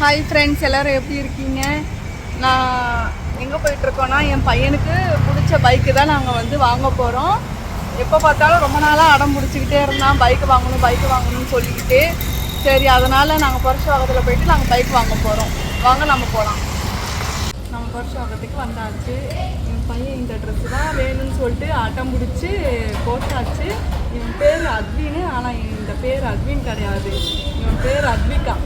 Hi friends எல்லோரும் எப்படி இருக்கீங்க? நான் எங்கே போயிட்டுருக்கோன்னா என் பையனுக்கு பிடிச்ச பைக்கு தான் நாங்கள் வந்து வாங்க போகிறோம் எப்போ பார்த்தாலும் ரொம்ப நாளாக அடம் பிடிச்சிக்கிட்டே இருந்தான். பைக் வாங்கணும் பைக்கு வாங்கணும்னு சொல்லிக்கிட்டு. சரி அதனால் நாங்கள் புரட்சிவாகத்தில் போயிட்டு நாங்கள் பைக் வாங்க போகிறோம் வாங்க நம்ம போகலாம் நம்ம புரட்சிவாகத்துக்கு வந்தாச்சு. என் பையன் இந்த ட்ரெஸ்ஸு தான் வேணும்னு சொல்லிட்டு அடம் பிடிச்சி போட்டாச்சு. இவன் பேர் அத்வின்னு ஆனால் இந்த பேர் அத்வின் கிடையாது. இவன் பேர் அத்விகா.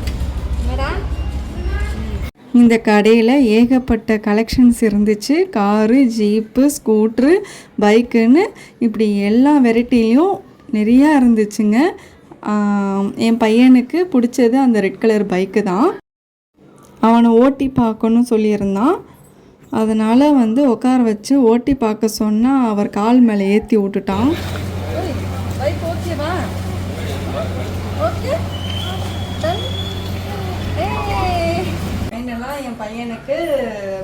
இந்த கடையில் ஏகப்பட்ட கலெக்ஷன்ஸ் இருந்துச்சு. காரு ஜீப்பு ஸ்கூட்ரு பைக்குன்னு இப்படி எல்லா வெரைட்டிலையும் நிறையா இருந்துச்சுங்க. என் பையனுக்கு பிடிச்சது அந்த ரெட் கலர் பைக்கு தான். அவனை ஓட்டி பார்க்கணும் சொல்லியிருந்தான். அதனால் வந்து உட்கார வச்சு ஓட்டி பார்க்க சொன்னால் அவர் கால் மேலே ஏற்றி விட்டுட்டான். பையனுக்கு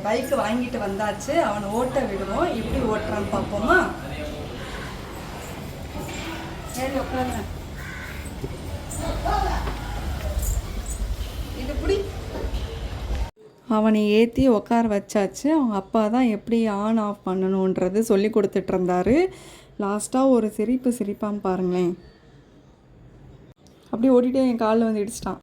பைக்கு வாங்கிட்டு வந்தாச்சு. அவனை ஓட்ட விடுவோம். இப்படி ஓட்டுறான்னு பார்ப்போமா சரி உட்காருங்க. இது அவனை ஏற்றி உட்கார வச்சாச்சு. அவங்க அப்பா தான் எப்படி ஆன் ஆஃப் பண்ணணுன்றது சொல்லி கொடுத்துட்டு இருந்தாரு. லாஸ்ட்டாக ஒரு சிரிப்பு சிரிப்பான் பாருங்களேன். அப்படியே ஓட்டிகிட்டே என் காலில் வந்து இடிச்சிட்டான்.